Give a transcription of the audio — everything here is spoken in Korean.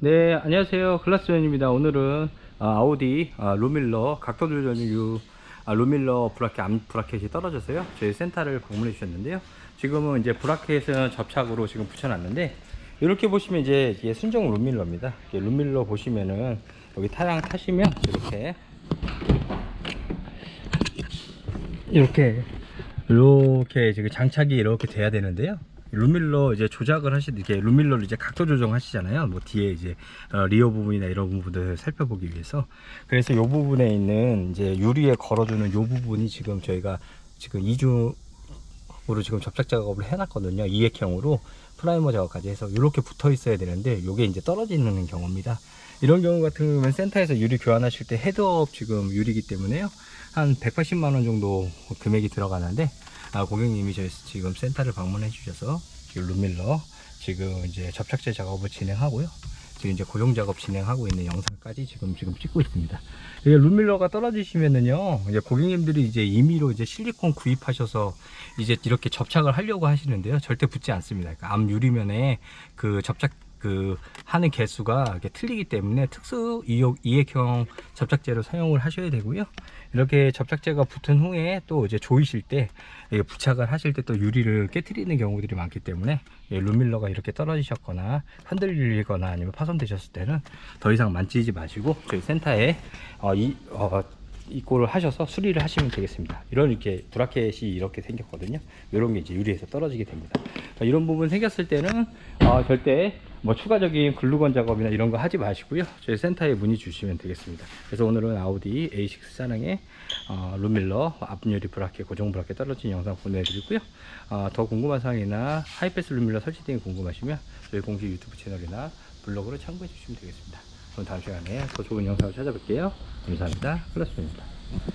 네, 안녕하세요. 클라스원입니다. 오늘은 아, 우디 아, 루밀러 각도 조절유 아, 루밀러 브라켓 암 브라켓이 떨어져서요. 저희 센터를 방문해 주셨는데요. 지금은 이제 브라켓은 접착으로 지금 붙여놨는데 이렇게 보시면 이제 이게 순정 루밀러입니다. 루밀러 보시면은 여기 타양 타시면 이렇게 이렇게 이렇게 지금 장착이 이렇게 돼야 되는데요. 루밀러 이제 조작을 하시 이렇게 루밀러를 이제 각도 조정하시잖아요. 뭐 뒤에 이제 어, 리어 부분이나 이런 부분들을 살펴보기 위해서 그래서 이 부분에 있는 이제 유리에 걸어주는 이 부분이 지금 저희가 지금 이중으로 지금 접착 작업을 해놨거든요. 이액형으로 프라이머 작업까지 해서 이렇게 붙어 있어야 되는데 이게 이제 떨어지는 경우입니다. 이런 경우 같은 경우는 센터에서 유리 교환하실 때 헤드업 지금 유리기 때문에요. 한 180만 원 정도 금액이 들어가는데 아, 고객님이 저희 지금 센터를 방문해 주셔서 지금 루밀러 지금 이제 접착제 작업을 진행하고요. 지금 이제 고정 작업 진행하고 있는 영상까지 지금 지금 찍고 있습니다. 이게 루밀러가 떨어지시면은요, 이제 고객님들이 이제 임의로 이제 실리콘 구입하셔서 이제 이렇게 접착을 하려고 하시는데요, 절대 붙지 않습니다. 그러니까 암 유리면에 그 접착 그 하는 개수가 틀리기 때문에 특수 이역, 이액 형 접착제를 사용을 하셔야 되고요. 이렇게 접착제가 붙은 후에 또 이제 조이실 때 이게 부착을 하실 때 또 유리를 깨뜨리는 경우들이 많기 때문에 예, 루밀러가 이렇게 떨어지셨거나 흔들리거나 아니면 파손되셨을 때는 더 이상 만지지 마시고 저희 센터에 어, 이, 어, 입고를 하셔서 수리를 하시면 되겠습니다. 이런 이렇게 브라켓이 이렇게 생겼거든요. 이런 게 이제 유리에서 떨어지게 됩니다. 자, 이런 부분 생겼을 때는 어, 절대 뭐 추가적인 글루건 작업이나 이런 거 하지 마시고요. 저희 센터에 문의 주시면 되겠습니다. 그래서 오늘은 아우디 A6 차량의 어, 루밀러 앞유리 브라켓 고정 브라켓 떨어진 영상 보내드리고요. 어, 더 궁금한 사항이나 하이패스 루밀러 설치 등이 궁금하시면 저희 공식 유튜브 채널이나 블로그를 참고해 주시면 되겠습니다. 그럼 다음 시간에 더 좋은 영상을 찾아뵐게요. 감사합니다. 클라스입니다.